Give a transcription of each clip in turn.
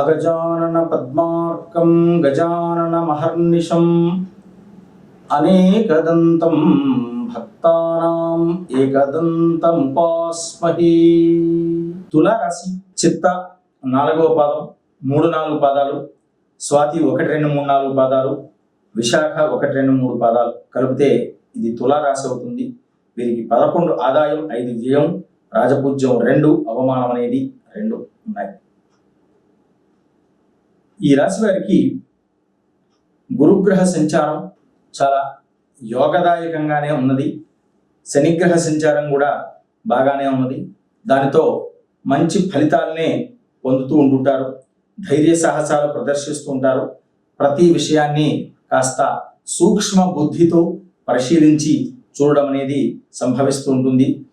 అగజానన పద్మార్కం గజానన మహర్నిశం అనేకదంతం భక్తానాం ఏకదంతముపాస్మహి తులారాశి చిత్త నాలుగవ పాదం మూడు నాలుగు పాదాలు స్వాతి ఒకటి రెండు మూడు నాలుగు పాదాలు విశాఖ ఒకటి రెండు మూడు పాదాలు కలిపితే ఇది తులారాశి అవుతుంది. వీరికి పదకొండు ఆదాయం ఐదు వ్యయం రాజపూజ్యం రెండు అవమానం అనేది రెండు ఉన్నాయి. ఈ రాశి వారికి గురుగ్రహ సంచారం చాలా యోగదాయకంగానే ఉన్నది. శనిగ్రహ సంచారం కూడా బాగానే ఉన్నది. దానితో మంచి ఫలితాలనే పొందుతూ ఉంటుంటారు. ధైర్య సాహసాలు ప్రదర్శిస్తూ ఉంటారు. ప్రతి విషయాన్ని కాస్త సూక్ష్మ బుద్ధితో పరిశీలించి చూడడం అనేది సంభవిస్తూ ఉంటుంది.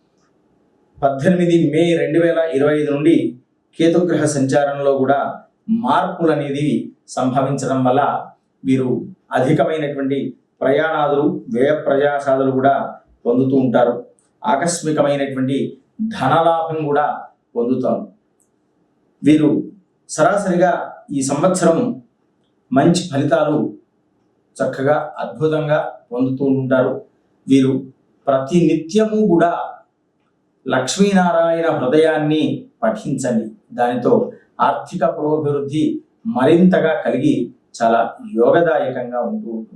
పద్దెనిమిది మే రెండు వేల ఇరవై ఐదు నుండి కేతుగ్రహ సంచారంలో కూడా మార్పులు అనేది సంభవించడం వల్ల వీరు అధికమైనటువంటి ప్రయాణాదులు వ్యయ ప్రయాసాదులు కూడా పొందుతూ ఉంటారు. ఆకస్మికమైనటువంటి ధనలాభం కూడా పొందుతారు. వీరు సరాసరిగా ఈ సంవత్సరం మంచి ఫలితాలు చక్కగా అద్భుతంగా పొందుతూ ఉంటారు. వీరు ప్రతి నిత్యము కూడా లక్ష్మీనారాయణ హృదయాన్ని పఠించండి. దానితో ఆర్థిక పురోభివృద్ధి మరింతగా కలిగి చాలా యోగదాయకంగా ఉంటూ ఉంటుంది.